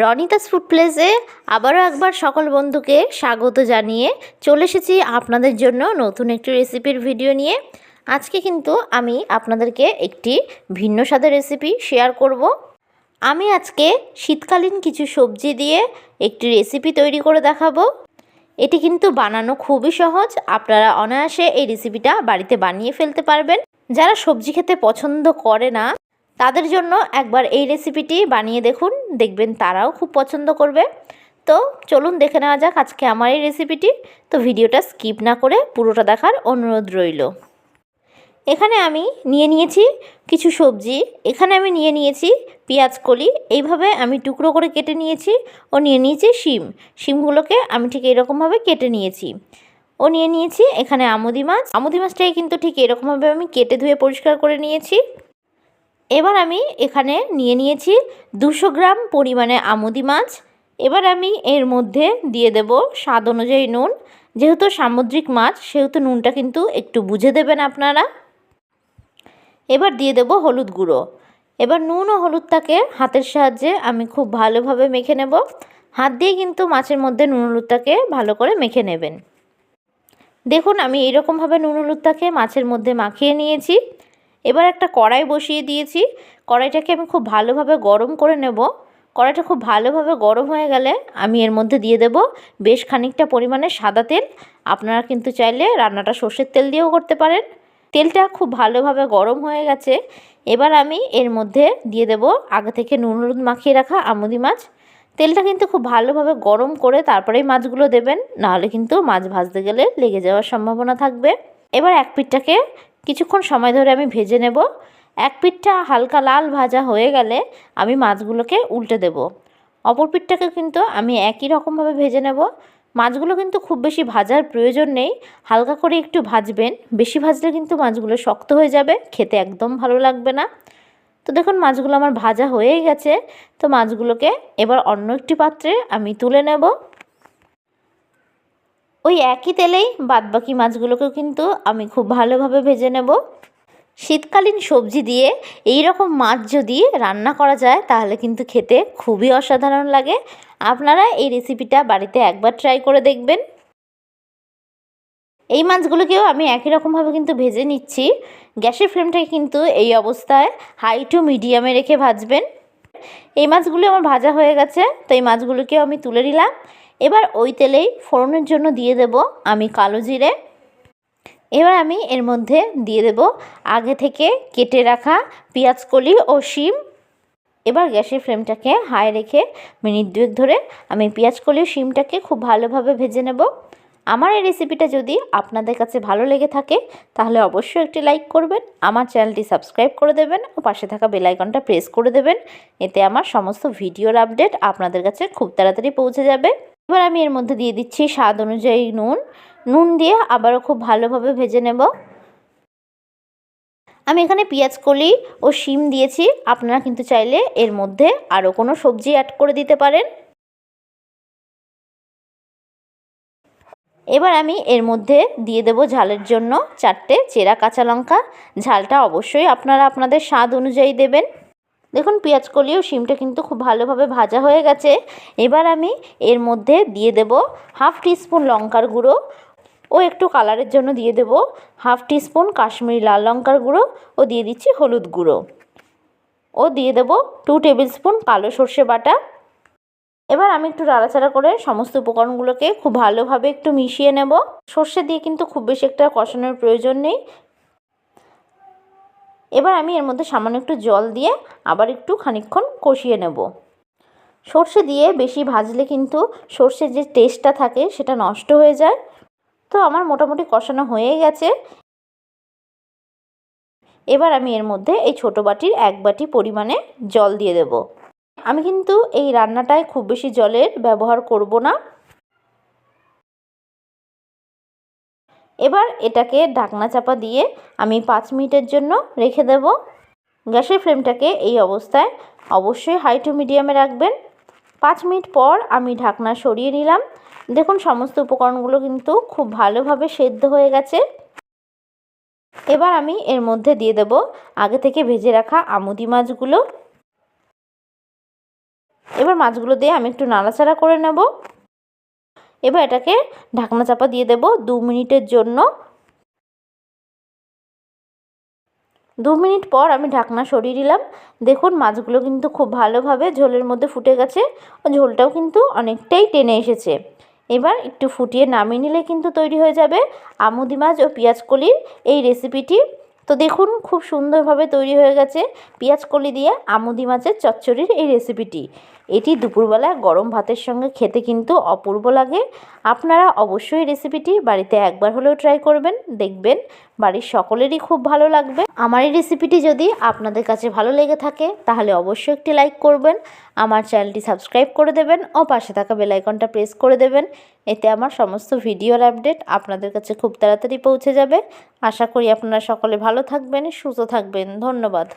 Ronita's food প্লেসে আবারও একবার সকল বন্ধুকে স্বাগত জানিয়ে চলে এসেছি আপনাদের জন্য নতুন একটি রেসিপির ভিডিও নিয়ে। আজকে কিন্তু আমি আপনাদেরকে একটি ভিন্ন স্বাদের রেসিপি শেয়ার করব। আমি আজকে শীতকালীন কিছু সবজি দিয়ে একটি রেসিপি তৈরি করে দেখাবো। এটি কিন্তু বানানো খুবই সহজ, আপনারা অনায়াসে এই রেসিপিটা বাড়িতে বানিয়ে ফেলতে পারবেন। যারা সবজি খেতে পছন্দ করে না তাদের জন্য একবার এই রেসিপিটি বানিয়ে দেখুন, দেখবেন তারাও খুব পছন্দ করবে। তো চলুন দেখে নেওয়া যাক আজকে আমার এই রেসিপিটি তো ভিডিওটা স্কিপ না করে পুরোটা দেখার অনুরোধ রইল। এখানে আমি নিয়ে নিয়েছি কিছু সবজি, এখানে আমি নিয়ে নিয়েছি পেঁয়াজ কলি, এইভাবে আমি টুকরো করে কেটে নিয়েছি। ও নিয়ে নিয়েছি শিম, শিমগুলোকে আমি ঠিক এরকমভাবে কেটে নিয়েছি। ও নিয়ে নিয়েছি এখানে আমুদি মাছ, আমুদি মাছটাই কিন্তু ঠিক এরকমভাবে আমি কেটে ধুয়ে পরিষ্কার করে নিয়েছি। এবার আমি এখানে নিয়ে নিয়েছি দুশো গ্রাম পরিমাণে আমুদি মাছ। এবার আমি এর মধ্যে দিয়ে দেব স্বাদ অনুযায়ী নুন। যেহেতু সামুদ্রিক মাছ, সেহেতু নুনটা কিন্তু একটু বুঝে দেবেন আপনারা। এবার দিয়ে দেব হলুদ গুঁড়ো। এবার নুন ও হলুদটাকে হাতের সাহায্যে আমি খুব ভালোভাবে মেখে নেব। হাত দিয়ে কিন্তু মাছের মধ্যে নুন হলুদটাকে ভালো করে মেখে নেবেন। দেখুন, আমি এইরকমভাবে নুন হলুদটাকে মাছের মধ্যে মাখিয়ে নিয়েছি। এবার একটা কড়াই বসিয়ে দিয়েছি। কড়াইটাকে আমি খুব ভালোভাবে গরম করে নেব। কড়াইটা খুব ভালোভাবে গরম হয়ে গেলে আমি এর মধ্যে দিয়ে দেব বেশ খানিকটা পরিমাণে সাদা তেল। আপনারা কিন্তু চাইলে রান্নাটা সর্ষের তেল দিয়েও করতে পারেন। তেলটা খুব ভালোভাবে গরম হয়ে গেছে। এবার আমি এর মধ্যে দিয়ে দেব আগে থেকে নুন হলুদ মাখিয়ে রাখা আমুদি মাছ। তেলটা কিন্তু খুব ভালোভাবে গরম করে তারপরেই মাছগুলো দেবেন। নাহলে কিন্তু মাছ ভাজতে গেলে লেগে যাওয়ার সম্ভাবনা থাকবে। এবার এক পিঠটাকে কিছুক্ষণ সময় ধরে আমি ভেজে নেব। এক পিঠটা হালকা লাল ভাজা হয়ে গেলে আমি মাছগুলোকে উল্টে দেব। অপর পিঠটাকে কিন্তু আমি একই রকমভাবে ভেজে নেব। মাছগুলো কিন্তু খুব বেশি ভাজার প্রয়োজন নেই। হালকা করে একটু ভাজবেন। বেশি ভাজলে কিন্তু মাছগুলো শক্ত হয়ে যাবে। খেতে একদম ভালো লাগবে না। তো দেখুন, মাছগুলো আমার ভাজা হয়েই গেছে। তো মাছগুলোকে এবার অন্য একটি পাত্রে আমি তুলে নেব। ওই একই তেলেই বাদবাকি মাছগুলোকেও কিন্তু আমি খুব ভালোভাবে ভেজে নেব। শীতকালীন সবজি দিয়ে এই রকম মাছ যদি রান্না করা যায়, তাহলে কিন্তু খেতে খুবই অসাধারণ লাগে। আপনারা এই রেসিপিটা বাড়িতে একবার ট্রাই করে দেখবেন। এই মাছগুলোকেও আমি একই রকমভাবে কিন্তু ভেজে নিচ্ছি। গ্যাসের ফ্লেমটাকে কিন্তু এই অবস্থায় হাই টু মিডিয়ামে রেখে ভাজবেন। এই মাছগুলো আমার ভাজা হয়ে গেছে, তো এই মাছগুলোকেও আমি তুলে নিলাম। এবার ওই তেলেই ফোড়নের জন্য দিয়ে দেব আমি কালো জিরে। এবার আমি এর মধ্যে দিয়ে দেব আগে থেকে কেটে রাখা পেঁয়াজ কলি ও শিম। এবার গ্যাসের ফ্লেমটাকে হাই রেখে মিনিট দুয়েক ধরে আমি পেঁয়াজ কলি ও শিমটাকে খুব ভালোভাবে ভেজে নেব। আমার এই রেসিপিটা যদি আপনাদের কাছে ভালো লেগে থাকে, তাহলে অবশ্যই একটি লাইক করবেন, আমার চ্যানেলটি সাবস্ক্রাইব করে দেবেন ও পাশে থাকা বেলাইকনটা প্রেস করে দেবেন, এতে আমার সমস্ত ভিডিওর আপডেট আপনাদের কাছে খুব তাড়াতাড়ি পৌঁছে যাবে। এবার আমি এর মধ্যে দিয়ে দিচ্ছি স্বাদ অনুযায়ী নুন নুন দিয়ে আবারও খুব ভালোভাবে ভেজে নেব। আমি এখানে পেঁয়াজ কলি ও শিম দিয়েছি, আপনারা কিন্তু চাইলে এর মধ্যে আরও কোনো সবজি অ্যাড করে দিতে পারেন। এবার আমি এর মধ্যে দিয়ে দেব ঝালের জন্য চারটে চেরা কাঁচা লঙ্কা। ঝালটা অবশ্যই আপনারা আপনাদের স্বাদ অনুযায়ী দেবেন। দেখুন, পেঁয়াজ কলি ও শিমটা কিন্তু খুব ভালোভাবে ভাজা হয়ে গেছে। এবার আমি এর মধ্যে দিয়ে দেব হাফ টিস্পুন লঙ্কার গুঁড়ো ও একটু কালারের জন্য দিয়ে দেব হাফ টিস্পুন কাশ্মীরি লাল লঙ্কার গুঁড়ো ও দিয়ে দিচ্ছি হলুদ গুঁড়ো। ও দিয়ে দেব টু টেবিল স্পুন কালো সর্ষে বাটা। এবার আমি একটু নাড়াচাড়া করে সমস্ত উপকরণগুলোকে খুব ভালোভাবে একটু মিশিয়ে নেব। সর্ষে দিয়ে কিন্তু খুব বেশি একটা কষানোর প্রয়োজন নেই। এবার আমি এর মধ্যে সামান্য একটু জল দিয়ে আবার একটু খানিক্ষণ কষিয়ে নেব। সর্ষে দিয়ে বেশি ভাজলে কিন্তু সর্ষের যে টেস্টটা থাকে সেটা নষ্ট হয়ে যায়। তো আমার মোটামুটি কষানো হয়ে গেছে। এবার আমি এর মধ্যে এই ছোটো বাটির এক বাটি পরিমাণে জল দিয়ে দেব। আমি কিন্তু এই রান্নাটায় খুব বেশি জলের ব্যবহার করব না। এবার এটাকে ঢাকনা চাপা দিয়ে আমি পাঁচ মিনিটের জন্য রেখে দেব। গ্যাসের ফ্লেমটাকে এই অবস্থায় অবশ্যই হাই টু মিডিয়ামে রাখবেন। পাঁচ মিনিট পর আমি ঢাকনা সরিয়ে নিলাম। দেখুন, সমস্ত উপকরণগুলো কিন্তু খুব ভালোভাবে সেদ্ধ হয়ে গেছে। এবার আমি এর মধ্যে দিয়ে দেব আগে থেকে ভেজে রাখা আমুদি মাছগুলো। এবার মাছগুলো দিয়ে আমি একটু নাড়াচাড়া করে নেব। এবার এটাকে ঢাকনা চাপা দিয়ে দেব দু মিনিটের জন্য। দু মিনিট পর আমি ঢাকনা সরিয়ে দিলাম। দেখুন, মাছগুলো কিন্তু খুব ভালোভাবে ঝোলের মধ্যে ফুটে গেছে ঝোলটাও কিন্তু অনেকটাই টেনে এসেছে। এবার একটু ফুটিয়ে নামিয়ে নিলে কিন্তু তৈরি হয়ে যাবে আমুদি মাছ ও পেঁয়াজ কলির এই রেসিপিটি তো দেখুন, খুব সুন্দরভাবে তৈরি হয়ে গেছে পেঁয়াজ কলি দিয়ে আমুদি মাছের চচ্চড়ির এই রেসিপিটি এটি দুপুরবেলা গরম ভাতের সঙ্গে খেতে কিন্তু অপূর্ব লাগে। আপনারা অবশ্যই রেসিপিটি বাড়িতে একবার হলেও ট্রাই করবেন, দেখবেন বাড়ির সকলেরই খুব ভালো লাগবে। আমার এই রেসিপিটি যদি আপনাদের কাছে ভালো লেগে থাকে, তাহলে অবশ্যই একটি লাইক করবেন, আমার চ্যানেলটি সাবস্ক্রাইব করে দেবেন ও পাশে থাকা বেলাইকনটা প্রেস করে দেবেন, এতে আমার সমস্ত ভিডিওর আপডেট আপনাদের কাছে খুব তাড়াতাড়ি পৌঁছে যাবে। আশা করি আপনারা সকলে ভালো থাকবেন, সুস্থ থাকবেন, ধন্যবাদ।